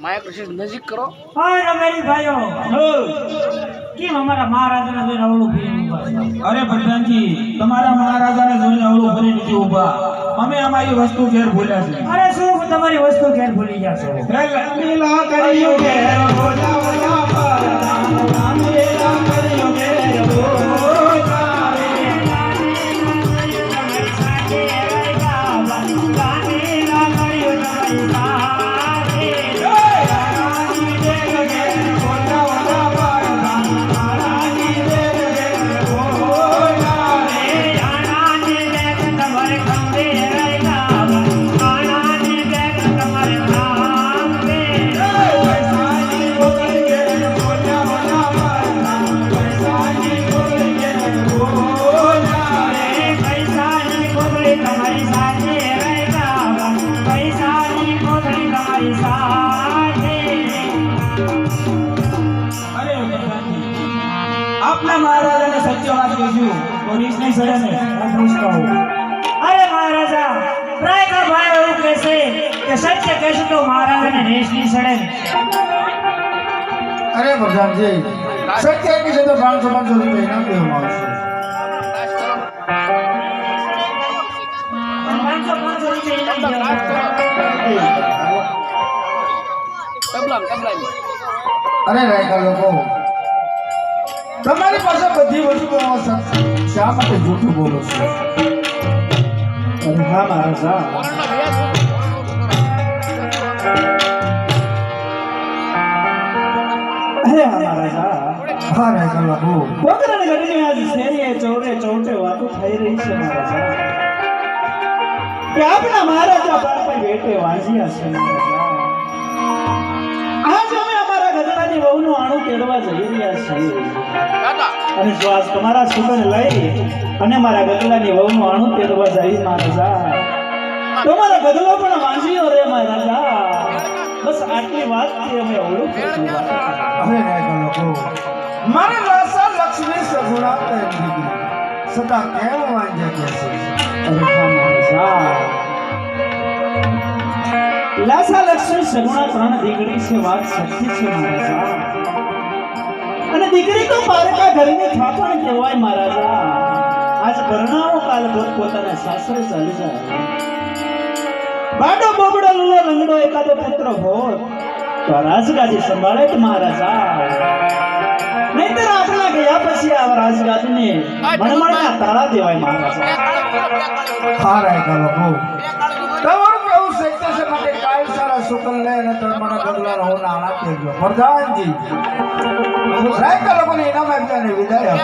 માયા કૃષ્ણ નજીક કરો. ભાઈઓ. કેમ અમારા મહારાજાને જોઈને અવળું અરે ભગવાનજી તમારા મહારાજાને જોઈને અવળું ફરી નથી ઊભા. અમે અમારી વસ્તુ ઘેર ભૂલ્યા છે અરે શું તમારી વસ્તુ ઘેર ભૂલી ગયા લીલા આપના મહારાજાને સત્ય વાત કહીશું તો રીસ નહીં સડે ને હું પૂછતો હોઉં. અરે મહારાજા પ્રાયકા ભાઈ એવું કહેશે કે સત્ય કહેશે તો મહારાજાને રેસ નહીં સડે ને. અરે પ્રધાનજી સત્ય કીધું તો પાંચસો પાંચસો રૂપિયા ઇનામ દેવામાં આવશે અરે રાયકા લોકો. તમારી પાસે બધી વસ્તુઓ. શા માટે જૂઠું બોલો છો? હા મહારાજા અરે હા મહારાજા હા રાયકા લોકો પોકરણ ઘડીને આજ શેરીએ ચોરે ચોટે વાતો થઈ રહી છે મહારાજા કે આપણા મહારાજા બાપા વેટે વાંજ્યા છે. આજ અમે અમારા ગધડાની વહુનું આણું તેડવા જઈ રહ્યા છીએ. અને જો આજ તમારા સુગંધ લઈ અને મારા ગધડાની વહુનું આણું તેડવા જઈ મહારાજા. તમારા ગધડો પણ વાંજ્યો રે મહારાજા. બસ આટલી વાત અમે અવળું હવે મારે લાસા લક્ષ્મી સગુણા સદા કેમ વાંજ્યા કે છે લાસા સગુણા ત્રણ દીકરી છે વાત સચ્ચી છે મહારાજા અને દીકરી તો પારકા ઘરની થાપણ કહેવાય મહારાજા આજ પરણાવો કાલ પોત પોતાના સાસરે ચાલી જાય. બાડો બોબડો લુલો લંગડો એકાદો પુત્ર હોત તો રાજગાદી સંભાળે મહારાજા નહીતર આપણા ગયા પછી આ રાજગાદીને મણમણના તાળા દેવાય મહારાજા શુકલ લે અને તળમણા ગગલા રહો નાણા કહેજો પ્રધાનજી રાયકા લોકોને ઇનામ આપી. અને વિદાય